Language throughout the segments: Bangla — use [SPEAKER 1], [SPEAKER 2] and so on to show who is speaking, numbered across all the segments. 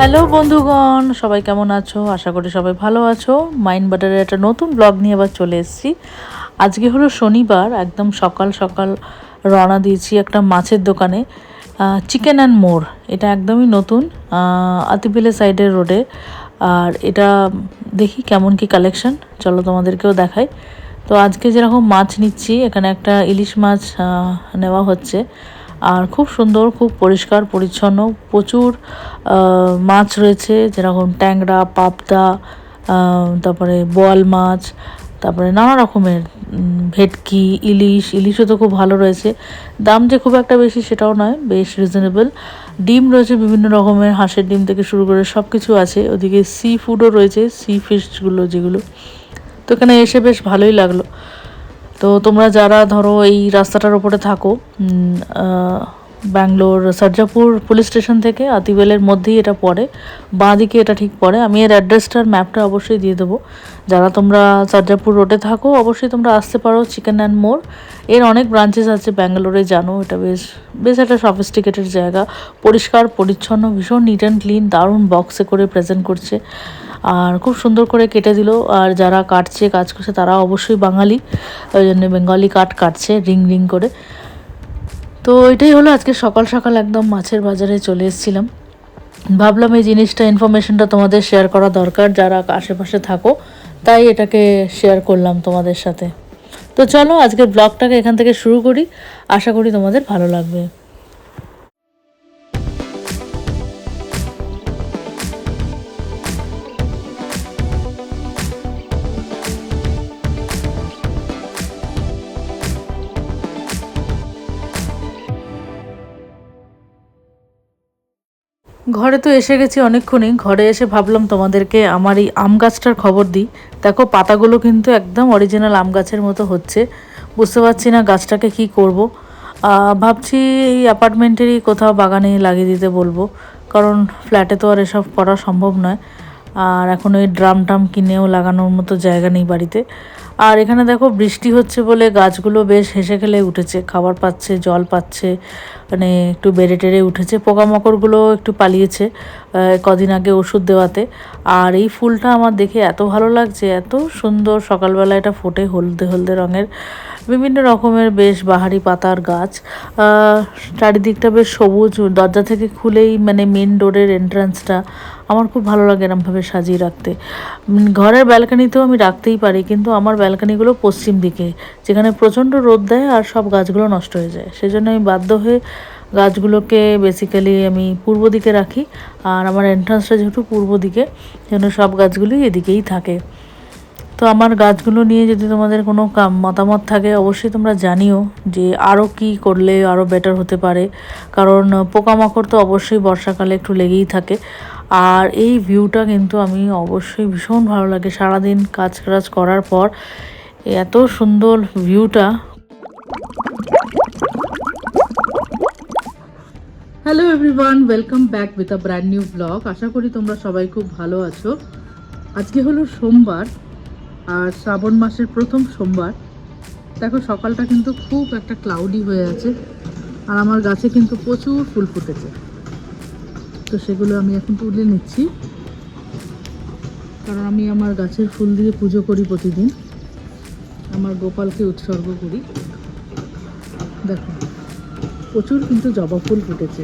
[SPEAKER 1] হ্যালো বন্ধুগণ, সবাই কেমন আছো? আশা করি সবাই ভালো আছো। মাইন্ড বাটারের একটা নতুন ব্লগ নিয়ে আবার চলে এসেছি। আজকে হলো শনিবার, একদম সকাল সকাল রওনা দিয়েছি একটা মাছের দোকানে চিকেন অ্যান্ড মোর এটা একদমই নতুন আতিপিলে সাইডের রোডে। আর এটা দেখি কেমন কি কালেকশন, চলো তোমাদেরকেও দেখাই। তো আজকে যেরকম মাছ নিচ্ছি, এখানে একটা ইলিশ মাছ নেওয়া হচ্ছে। আর খুব সুন্দর, খুব পরিষ্কার, পরিচ্ছন্ন, প্রচুর মাছ রয়েছে, যেরকম ট্যাংরা, পাবদা তারপরে বোয়াল মাছ, তারপরে নানা রকমের ভেটকি, ইলিশ, ইলিশও তো খুব ভালো রয়েছে। দাম যে খুব একটা বেশি সেটাও নয়, বেশ রিজনেবল ডিম রয়েছে বিভিন্ন রকমের, হাঁসের ডিম থেকে শুরু করে সব কিছু আছে। ওদিকে সি ফুডও রয়েছে সি ফিশগুলো যেগুলো। তো এখানে এসে বেশ ভালোই লাগল। তো তোমরা যারা ধরো এই রাস্তাটার ওপরে থাকো ব্যাঙ্গালোর, সার্জাপুর পুলিশ স্টেশন থেকে আতিবেলের মধ্যেই এটা পড়ে বাঁ দিকে এটা ঠিক পড়ে। আমি এর অ্যাড্রেসটার ম্যাপটা অবশ্যই দিয়ে দেবো। যারা তোমরা সার্জাপুর রোডে থাকো, অবশ্যই তোমরা আসতে পারো চিকেন অ্যান্ড মোর এর অনেক ব্রাঞ্চেস আছে ব্যাঙ্গালোরে, জানো, এটা বেশ বেশ একটা সফিস্টিকেটেড জায়গা। পরিষ্কার, পরিচ্ছন্ন, ভীষণ নিট অ্যান্ড ক্লিন দারুণ বক্সে করে প্রেজেন্ট করছে। আর খুব সুন্দর করে কেটে দিল। আর যারা কাটছে, কাজ করছে, তারা অবশ্যই বাঙালি। ওই জন্য বেঙ্গলি কাট কাটছে, রিং রিং করে। তো এটাই হলো আজকে সকাল সকাল একদম মাছের বাজারে চলে এসেছিলাম। ভাবলাম এই জিনিসটা ইনফরমেশনটা তোমাদের শেয়ার করা দরকার, যারা আশেপাশে থাকো, তাই এটাকে শেয়ার করলাম তোমাদের সাথে। তো চলো আজকের ব্লগটাকে এখান থেকে শুরু করি। আশা করি তোমাদের ভালো লাগবে। ঘরে তো এসে গেছি অনেকক্ষণই। ঘরে এসে ভাবলাম তোমাদেরকে আমার এই আম গাছটার খবর দিই। দেখো, পাতাগুলো কিন্তু একদম অরিজিনাল আম গাছের মতো হচ্ছে। বুঝতে পারছি না গাছটাকে কি করব। ভাবছি এই অ্যাপার্টমেন্টেরই কোথাও বাগানে লাগিয়ে দিতে বলব। কারণ ফ্ল্যাটে তো আর এসব করা সম্ভব নয়। আর এখন ওই ড্রাম টাম কিনেও লাগানোর মতো জায়গা নেই বাড়িতে। আর এখানে দেখো বৃষ্টি হচ্ছে বলে গাছগুলো বেশ হেসে খেলে উঠেছে, খাবার পাচ্ছে, জল পাচ্ছে মানে একটু বেড়ে টেড়ে উঠেছে। পোকামাকড়গুলো একটু পালিয়েছে কদিন আগে ওষুধ দেওয়াতে। আর এই ফুলটা আমার দেখে এত ভালো লাগছে, এত সুন্দর সকালবেলা এটা ফোটে হলদে হলদে রঙের। বিভিন্ন রকমের বেশ বাহারি পাতার গাছ চারিদিকটা বেশ সবুজ, দরজা থেকে খুলেই মানে মেন ডোরের এন্ট্রান্সটা আমার খুব ভালো লাগে এরমভাবে সাজিয়ে রাখতে। ঘরের ব্যালকানিতেও আমি রাখতেই পারি, কিন্তু আমার ব্যালকানিগুলো পশ্চিম দিকে, যেখানে প্রচণ্ড রোদ দেয় আর সব গাছগুলো নষ্ট হয়ে যায়। সেই জন্য আমি বাধ্য হয়ে গাছগুলোকে বেসিক্যালি আমি পূর্ব দিকে রাখি, আর আমার এন্ট্রান্সটা যেহেতু পূর্ব দিকে যেন সব গাছগুলি এদিকেই থাকে। তো আমার গাছগুলো নিয়ে যদি তোমাদের কোনো মতামত থাকে, অবশ্যই তোমরা জানিও যে আরও কি করলে আরও বেটার হতে পারে। কারণ পোকামাকড় তো অবশ্যই বর্ষাকালে একটু লেগেই থাকে। আর এই ভিউটা কিন্তু আমি অবশ্যই ভীষণ ভালো লাগে। সারাদিন কাজ কাজ করার পর এত সুন্দর ভিউটা hello everyone welcome back with a brand new blog আশা করি তোমরা সবাই খুব ভালো আছো। আজকে হলো সোমবার। আর শ্রাবণ মাসের প্রথম সোমবার। দেখো, সকালটা কিন্তু খুব একটা ক্লাউডি হয়ে আছে আর আমার গাছে কিন্তু প্রচুর ফুল ফুটেছে। তো সেগুলো আমি এখন তুলে নিচ্ছি। কারণ আমি আমার গাছের ফুল দিয়ে পুজো করি প্রতিদিন। আমার গোপালকে উৎসর্গ করি। দেখো, প্রচুর কিন্তু জবা ফুল ফুটেছে।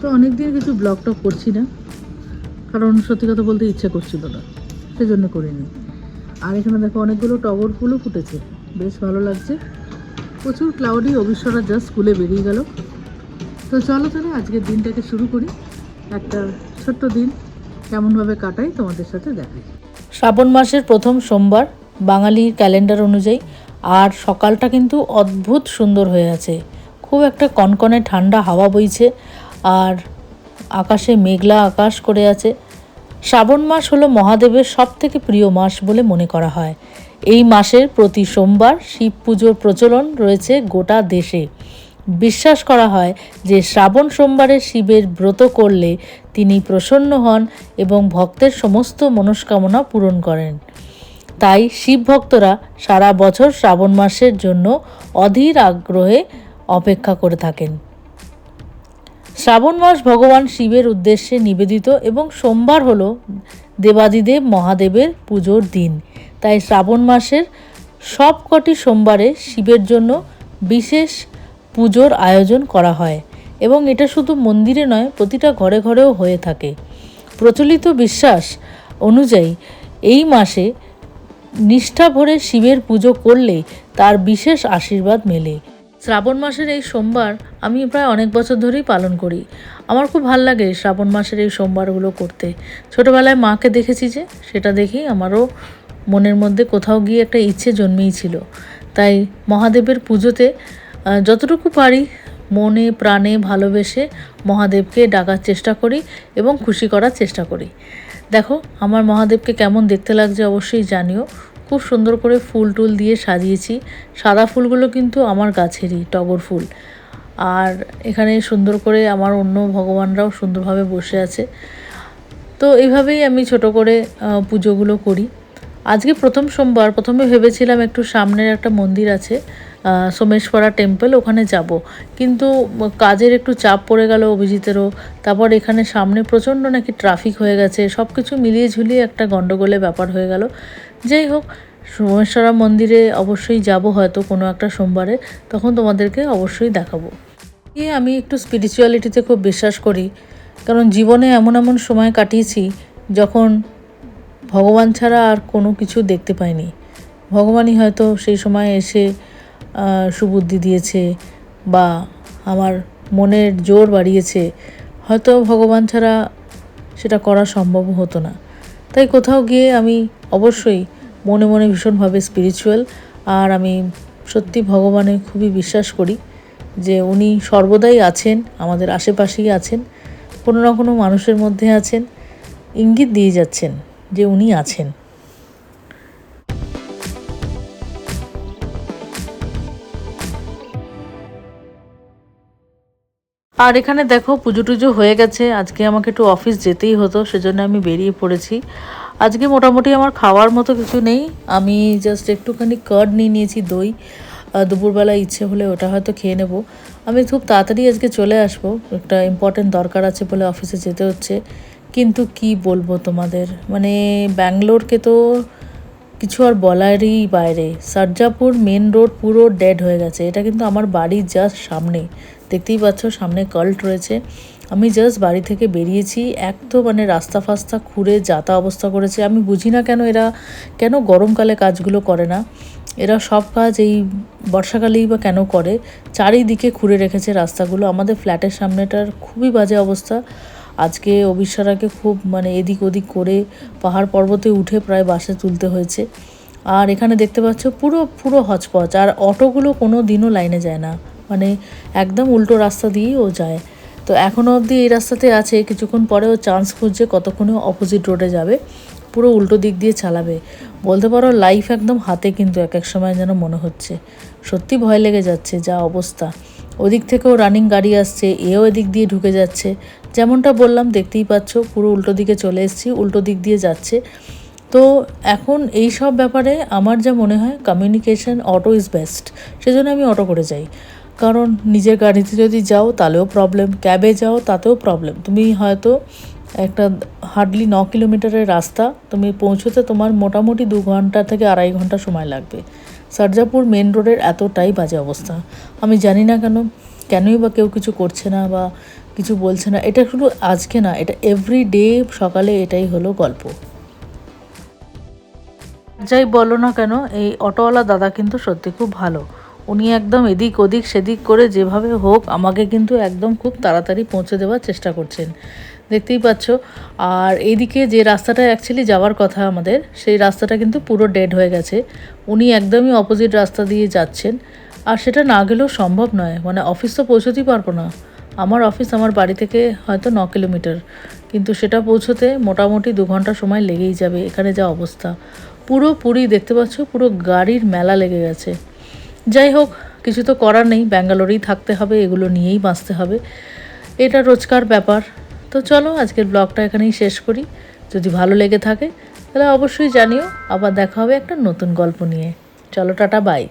[SPEAKER 1] তো অনেকদিন কিছু ব্লগ টক করছি না। কারণ সত্যি কথা বলতে ইচ্ছে করছিল না, সেজন্য করিনি। আর এখানে দেখো অনেকগুলো টগর ফুলও ফুটেছে, বেশ ভালো লাগছে। প্রচুর ক্লাউডি অবিশ্বরা জাস্ট স্কুলে বেরিয়ে গেল। তো চলো তাহলে আজকের দিনটাকে শুরু করি। একটা ছোট্ট দিন, কেমনভাবে কাটাই তোমাদের সাথে দেখাই। শ্রাবণ মাসের প্রথম সোমবার, বাঙালির ক্যালেন্ডার অনুযায়ী, আর সকালটা কিন্তু অদ্ভুত সুন্দর হয়ে আছে। খুব একটা কনকনে ঠান্ডা হাওয়া বইছে, আর আকাশে মেঘলা আকাশ করে আছে। শ্রাবণ মাস হলো মহাদেবের সব থেকে প্রিয় মাস বলে মনে করা হয়। এই মাসের প্রতি সোমবার শিব পুজোর প্রচলন রয়েছে গোটা দেশে। বিশ্বাস করা হয় যে শ্রাবণ সোমবারে শিবের ব্রত করলে তিনি প্রসন্ন হন এবং ভক্তের সমস্ত মনস্কামনা পূরণ করেন। তাই শিব ভক্তরা সারা বছর শ্রাবণ মাসের জন্য অধীর আগ্রহে অপেক্ষা করে থাকেন। শ্রাবণ মাস ভগবান শিবের উদ্দেশ্যে নিবেদিত এবং সোমবার হল দেবাদিদেব মহাদেবের পুজোর দিন। তাই শ্রাবণ মাসের সবকটি সোমবারে শিবের জন্য বিশেষ পুজোর আয়োজন করা হয় এবং এটা শুধু মন্দিরে নয়, প্রতিটা ঘরে ঘরেও হয়ে থাকে। প্রচলিত বিশ্বাস অনুযায়ী এই মাসে নিষ্ঠা ভরে শিবের পুজো করলে তার বিশেষ আশীর্বাদ মেলে। শ্রাবণ মাসের এই সোমবার আমি প্রায় অনেক বছর ধরেই পালন করি। আমার খুব ভালো লাগে শ্রাবণ মাসের এই সোমবারগুলো করতে। ছোটোবেলায় মাকে দেখেছি যে, সেটা দেখেই আমারও মনের মধ্যে কোথাও গিয়ে একটা ইচ্ছে জন্মেই ছিল। তাই মহাদেবের পুজোতে যতটুকু পারি মনে, প্রাণে ভালোবেসে মহাদেবকে ডাকার চেষ্টা করি এবং খুশি করার চেষ্টা করি। দেখো, আমার মহাদেবকে কেমন দেখতে লাগছে অবশ্যই জানিও। খুব সুন্দর করে ফুল টুল দিয়ে সাজিয়েছি। সাদা ফুলগুলো কিন্তু আমার গাছেরই, টগর ফুল। আর এখানে সুন্দর করে আমার অন্য ভগবানরাও সুন্দরভাবে বসে আছে। তো এইভাবেই আমি ছোট করে পুজোগুলো করি। আজকে প্রথম সোমবার, প্রথমে ভেবেছিলাম একটু সামনের একটা মন্দির আছে সোমেশ্বরা টেম্পল, ওখানে যাব। কিন্তু কাজের একটু চাপ পড়ে গেল অভিজিতেরও। তারপর এখানে সামনে প্রচণ্ড নাকি ট্রাফিক হয়ে গেছে সব কিছু মিলিয়ে ঝুলিয়ে একটা গণ্ডগোলের ব্যাপার হয়ে গেল। যাই হোক, সোমেশ্বরা মন্দিরে অবশ্যই যাব হয়তো কোনো একটা সোমবারে, তখন তোমাদেরকে অবশ্যই দেখাবো। এ আমি একটু স্পিরিচুয়ালিটিতে খুব বিশ্বাস করি, কারণ জীবনে এমন এমন সময় কাটিয়েছি, যখন ভগবান ছাড়া আর কোনো কিছু দেখতে পাইনি। ভগবানই হয়তো সেই সময় এসে সুবুদ্ধি দিয়েছে বা আমার মনের জোর বাড়িয়েছে। হয়তো ভগবান ছাড়া সেটা করা সম্ভব হতো না। তাই কোথাও গিয়ে আমি অবশ্যই মনে মনে ভীষণভাবে স্পিরিচুয়াল আর আমি সত্যি ভগবানে খুবই বিশ্বাস করি যে উনি সর্বদাই আছেন, আমাদের আশেপাশেই আছেন, কোনো না কোনো মানুষের মধ্যে আছেন, ইঙ্গিত দিয়ে যাচ্ছেন। যে উনি আছেন। আর এখানে দেখো পুজো টুজো হয়ে গেছে। আজকে আমাকে একটু অফিস যেতেই হতো, সেজন্য আমি বেরিয়ে পড়েছি। আজকে মোটামুটি আমার খাওয়ার মতো কিছু নেই। আমি জাস্ট একটুখানি কার্ড নিয়ে নিয়েছি, দই। দুপুরবেলা ইচ্ছে হলে ওটা হয়তো খেয়ে নেব। আমি খুব তাড়াতাড়ি আজকে চলে আসব। একটা ইম্পর্টেন্ট দরকার আছে বলে অফিসে যেতে হচ্ছে। কিন্তু কি বলব তোমাদের? মানে ব্যাঙ্গালোরকে তো কিছু আর বলারই বাইরে। সারজাপুর মেন রোড পুরো ডেড হয়ে গেছে। এটা কিন্তু আমার বাড়ির জাস্ট সামনে। দেখতেই পাচ্ছ সামনে কাল্ট রয়েছে। আমি জাস্ট বাড়ি থেকে বেরিয়েছি। এক তো মানে রাস্তা ফাস্তা খুঁড়ে যাতা অবস্থা করেছে। আমি বুঝি না কেন এরা, কেন গরমকালে কাজগুলো করে না? এরা সব কাজ এই বর্ষাকালেই বা কেন করে? চারিদিকে খুঁড়ে রেখেছে রাস্তাগুলো। আমাদের ফ্ল্যাটের সামনেটার খুবই বাজে অবস্থা। আজকে অবিশ্বারাকে খুব মানে এদিক ওদিক করে পাহাড় পর্বতে উঠে প্রায় বাসে তুলতে হয়েছে। আর এখানে দেখতে পাচ্ছ পুরো পুরো হচপচ। আর অটোগুলো কোনো দিনও লাইনে যায় না। মানে একদম উল্টো রাস্তা দিয়েই ও যায়। তো এখনও অবধি এই রাস্তাতে আছে। কিছুক্ষণ পরে ও চান্স খুঁজছে কতক্ষণে অপোজিট রোডে যাবে। পুরো উল্টো দিক দিয়ে চালাবে। বলতে পারো লাইফ একদম হাতে কিন্তু এক এক সময় যেন মনে হচ্ছে। সত্যি ভয় লেগে যাচ্ছে যা অবস্থা। ওদিক থেকেও রানিং গাড়ি আসছে, এও এদিক দিয়ে ঢুকে যাচ্ছে। যেমনটা বললাম, দেখতেই পাচ্ছ, পুরো উল্টো দিকে চলে এসেছি, উল্টো দিক দিয়ে যাচ্ছে। তো এখন এই সব ব্যাপারে আমার যা মনে হয় কমিউনিকেশন অটো ইজ বেস্ট সেজন্য আমি অটো করে যাই। কারণ নিজের গাড়িতে যদি যাও, তাহলেও প্রবলেম ক্যাবে যাও, তাতেও প্রবলেম তুমি হয়তো একটা হার্ডলি ন কিলোমিটারের রাস্তা, তুমি পৌঁছোতে তোমার মোটামুটি দু ঘণ্টা থেকে আড়াই ঘণ্টা সময় লাগবে। সারজাপুর মেন রোডের এতটাই বাজে অবস্থা। আমি জানি না কেন, কেনই বা কেউ কিছু করছে না বা কিছু বলছে না। এটা শুধু আজকে না, এটা এভরি ডে সকালে এটাই হলো গল্প। যাই বলো না কেন, এই অটোওয়ালা দাদা কিন্তু সত্যি খুব ভালো। উনি একদম এদিক ওদিক সেদিক করে যেভাবে হোক আমাকে কিন্তু একদম খুব তাড়াতাড়ি পৌঁছে দেওয়ার চেষ্টা করছেন। দেখতেই পাচ্ছ। আর এইদিকে যে রাস্তাটা অ্যাকচুয়ালি যাওয়ার কথা আমাদের, সেই রাস্তাটা কিন্তু পুরো ডেড হয়ে গেছে। উনি একদমই অপোজিট রাস্তা দিয়ে যাচ্ছেন। আর সেটা না গেলেও সম্ভব নয়। মানে অফিস তো পৌঁছতেই পারব না। আমার অফিস আমার বাড়ি থেকে হয়তো ন কিলোমিটার। কিন্তু সেটা পৌঁছতে মোটামুটি দু ঘণ্টা সময় লেগেই যাবে এখানে যা অবস্থা। পুরো পুরি দেখতে পাচ্ছ, পুরো গাড়ির মেলা লেগে গেছে। যাই হোক, কিছু তো করার নেই। ব্যাঙ্গালোরেই থাকতে হবে, এগুলো নিয়েই বাঁচতে হবে। এটা রোজকার ব্যাপার। তো চলো আজকের ব্লগটা এখানেই শেষ করি। যদি ভালো লেগে থাকে, তাহলে অবশ্যই জানিও, আবার দেখা হবে একটা নতুন গল্প নিয়ে। চলো, টাটা, বাই।